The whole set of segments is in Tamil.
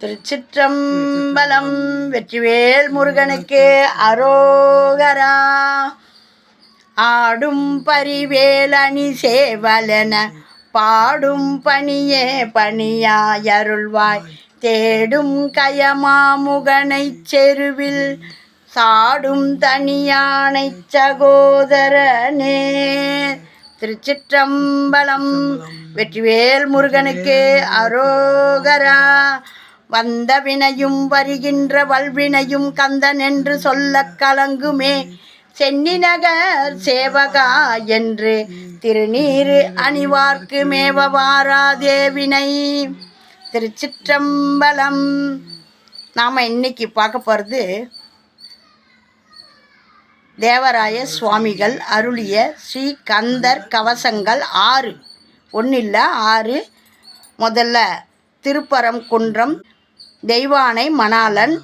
திருச்சிற்றம்பலம் வெற்றிவேல் முருகனுக்கு அரோகரா. ஆடும் பரிவேலணி சேவலென பாடும் பணியே பணியாயருள்வாய். தேடும் கயமாமுகனைச் செருவில் சாடும் தனியானைச் சகோதரனே. திருச்சிற்றம்பலம் வெற்றிவேல் முருகனுக்கு அரோகரா. வந்த வினையும் வருகின்ற வல்வினையும் கந்தன் என்று சொல்ல கலங்குமே. சென்னிநகர் சேவகா என்று திருநீரு அணிவார்க்கு மேவவாராதேவினை திருச்சிற்றம்பலம். நாம் இன்னைக்கு பார்க்க போகிறது தேவராய சுவாமிகள் அருளிய ஸ்ரீ கந்தர் கவசங்கள் ஆறு. ஒன்றும் இல்லை ஆறு. முதல்ல திருப்பரம் குன்றம் தெய்வானை மணாலன்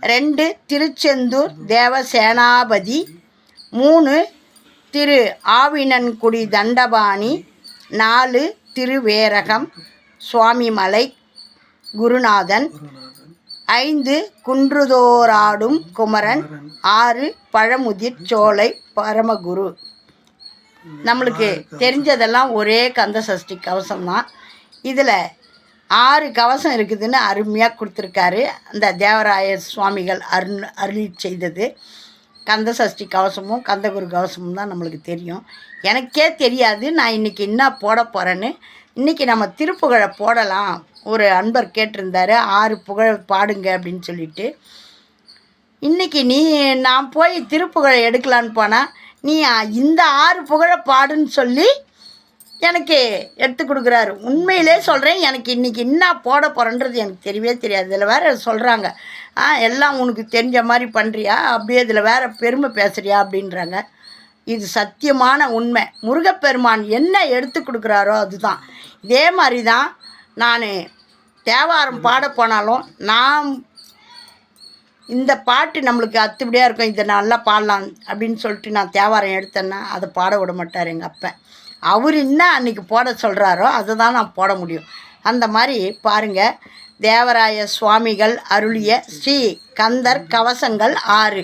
ரெண்டு திருச்செந்தூர் தேவசேனாபதி. மூணு திரு ஆவினன்குடி தண்டபாணி. நாலு திருவேரகம் சுவாமிமலை குருநாதன். ஐந்து குன்றுதோராடும் குமரன். ஆறு பழமுதிர் சோலை பரமகுரு. நம்மளுக்கு தெரிஞ்சதெல்லாம் ஒரே கந்த சஷ்டி கவசம்தான். இதில் ஆறு கவசம் இருக்குதுன்னு அருமையாக கொடுத்துருக்காரு. அந்த தேவராய சுவாமிகள் அருள் அருளி செய்தது. கந்த சஷ்டி கவசமும் கந்தகுரு கவசமும் தான் நம்மளுக்கு தெரியும். எனக்கே தெரியாது நான் இன்றைக்கி என்ன போட போகிறேன்னு இன்றைக்கி நம்ம திருப்புகழை போடலாம். ஒரு அன்பர் கேட்டிருந்தாரு ஆறு புகழ் பாடுங்க அப்படின்னு சொல்லிட்டு. இன்றைக்கி நீ நான் போய் திருப்புகழை எடுக்கலான்னு போனால் நீ இந்த ஆறு புகழை பாடுன்னு சொல்லி எனக்கு எடுத்து கொடுக்குறாரு. உண்மையிலே சொல்கிறேன் எனக்கு இன்றைக்கி என்ன போட போகிறேன்றது எனக்கு தெரியவே தெரியாது. இதில் வேறு சொல்கிறாங்க ஆ எல்லாம் உனக்கு தெரிஞ்ச மாதிரி பண்ணுறியா அப்படியே இதில் வேறு பெருமை பேசுகிறியா அப்படின்றாங்க. இது சத்தியமான உண்மை. முருகப்பெருமான் என்ன எடுத்து கொடுக்குறாரோ அதுதான். இதே மாதிரி தான் நான் தேவாரம் பாட போனாலும் நான் இந்த பாட்டு நம்மளுக்கு அத்துப்படியாக இருக்கும். இதை நல்லா பாடலாம் அப்படின்னு சொல்லிட்டு நான் தேவாரம் எடுத்தேன்னா அதை பாட விட மாட்டார் எங்கள் அப்பன் அவர் என்ன அன்றைக்கி போட சொல்கிறாரோ அதை தான் நான் போட முடியும். அந்த மாதிரி பாருங்கள் தேவராய சுவாமிகள் அருளிய ஸ்ரீ கந்தர் கவசங்கள் ஆறு.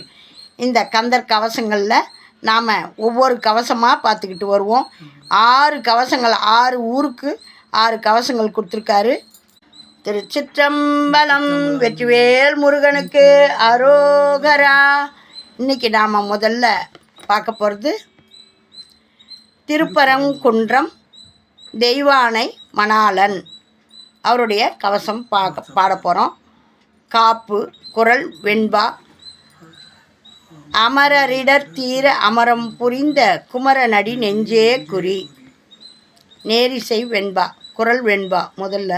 இந்த கந்தர் கவசங்களில் நாம் ஒவ்வொரு கவசமாக பார்த்துக்கிட்டு வருவோம். ஆறு கவசங்கள் ஆறு ஊருக்கு ஆறு கவசங்கள் கொடுத்துருக்காரு. திருச்சிற்றம்பலம் வெற்றிவேல் முருகனுக்கு அரோகரா. இன்னைக்கு நாம் முதல்ல பார்க்க போகிறது திருப்பரங்குன்றம் தெய்வானை மணாளன். அவருடைய கவசம் பார்க்க பாட போகிறோம் காப்பு குரல் வெண்பா. அமரரிடர் தீர அமரம் புரிந்த குமரனடி நெஞ்சே குறி. நேரிசை வெண்பா குரல் வெண்பா. முதல்ல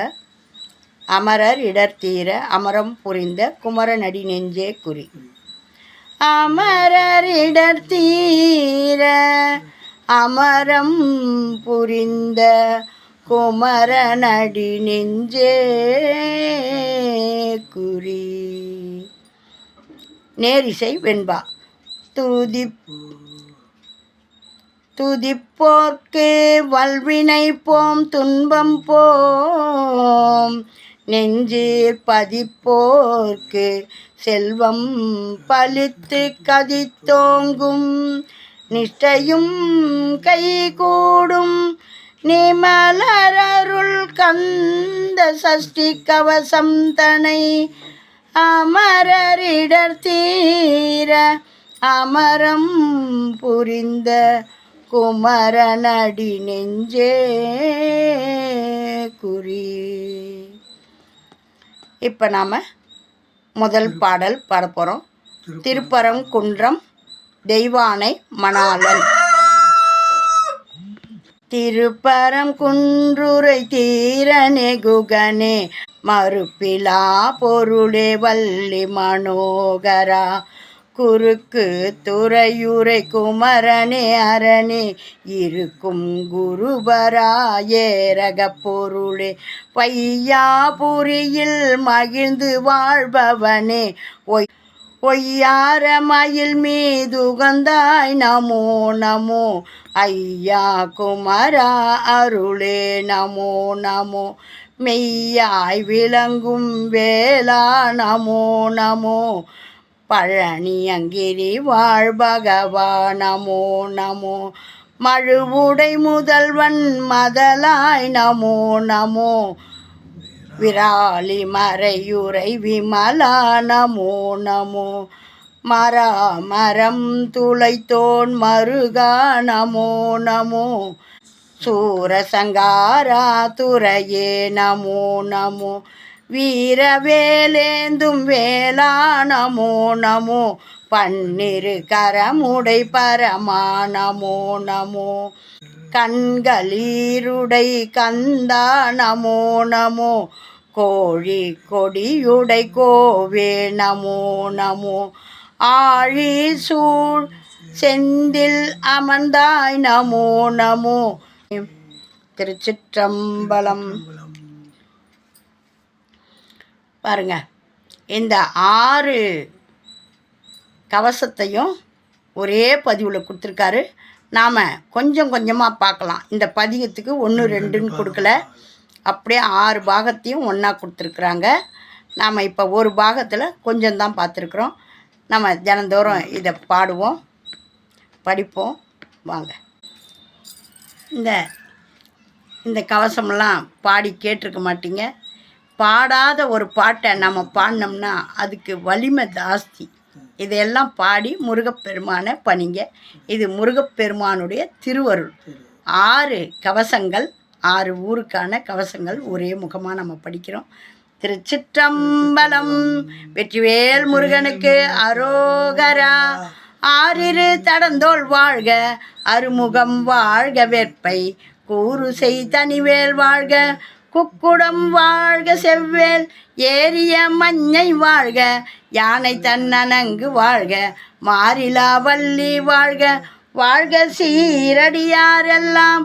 அமரர் இடர் தீர அமரம் புரிந்த குமரனடி நெஞ்சே குறி. அமரர் இடர் தீர அமரம் புரிந்த குமரனடி நெஞ்சே குறி. நேரிசை வெண்பா. துதி துதிப்போர்க்கு வல்வினை போம் துன்பம் போம். நெஞ்சீர் பதிப்போர்க்கு செல்வம் பலித்து கதித்தோங்கும். நிஷ்டையும் கைகூடும். நிமலரருள் கந்த சஷ்டி கவசம் தனை அமரரிடர் தீர அமரம் புரிந்த குமரனடி நெஞ்சே குறி. இப்போ நாம் முதல் பாடல் பாட போகிறோம் திருப்பரம் குன்றம் தெய்வானை மணாளன். திருப்பரம் குன்றுரை தீரனே குகனே மறுப்பிலா பொருளே வள்ளி மனோகரா. குறுக்கு துறையுரை குமரனே அரணே இருக்கும் குருபரா ஏரக பொருளே. பையாபுரியில் மகிழ்ந்து வாழ்பவனே ஒய் ஒய்யார மயில் மீதுகந்தாய். நமோ நமோ. ஐயா குமரா அருளே. நமோ நமோ. மெய்யாய் விளங்கும் வேளா. நமோ நமோ. பழனி அங்கிரி வாழ்பகவா நமோ நமோ. மழுவுடை முதல்வன் மதலாய். நமோ நமோ. விராலி மறையுரை விமலா நமோ நமோ. மரா மரம் துளைத்தோன் மருகா நமோ நமோ. சூரசங்காரா துறையே நமோ நமோ. வீரவேலேந்தும் வேளா நமோ நமோ. பன்னிரு கரமுடை பரமா நமோ நமோ. கண்களீருடை கந்தா நமோ நமோ. கோழி கொடியுடை கோவே நமோ நமோ. ஆழி சூழ் செந்தில் அமர்ந்தாய் நமோ நமோ. திருச்சிற்றம்பலம். பாருங்க இந்த ஆறு கவசத்தையும் ஒரே பதிவில் கொடுத்துருக்காரு. நாம் கொஞ்சம் கொஞ்சமாக பார்க்கலாம். இந்த பதிகத்துக்கு ஒன்று ரெண்டுன்னு கொடுக்கல. அப்படியே ஆறு பாகத்தையும் ஒன்றா கொடுத்துருக்குறாங்க. நாம் இப்போ ஒரு பாகத்தில் கொஞ்சம்தான் பார்த்துருக்குறோம். நம்ம தினந்தோறும் இதை பாடுவோம் படிப்போம் வாங்க. இந்த இந்த கவசமெல்லாம் பாடி கேட்டிருக்க மாட்டீங்க. பாடாத ஒரு பாட்டை நம்ம பாடினோம்னா அதுக்கு வலிமை ஜாஸ்தி. இதையெல்லாம் பாடி முருகப்பெருமானை பணிங்க. இது முருகப்பெருமானுடைய திருவருள். ஆறு கவசங்கள் ஆறு ஊருக்கான கவசங்கள் ஒரே முகமாக நம்ம படிக்கிறோம். திருச்சிற்றம்பலம் வெற்றிவேல் முருகனுக்கு அரோகரா. ஆறிரு தடந்தோள் வாழ்க அருமுகம் வாழ்க வெற்பை கூறு செய் தனிவேல் வாழ்க குக்குடம் வாழ்க செவ்வேல். ஏரிய மஞ்சை வாழ்க யானை தன்னனங்கு வாழ்க மாறிலா வள்ளி வாழ்க. வாழ்க சீரடியாரெல்லாம்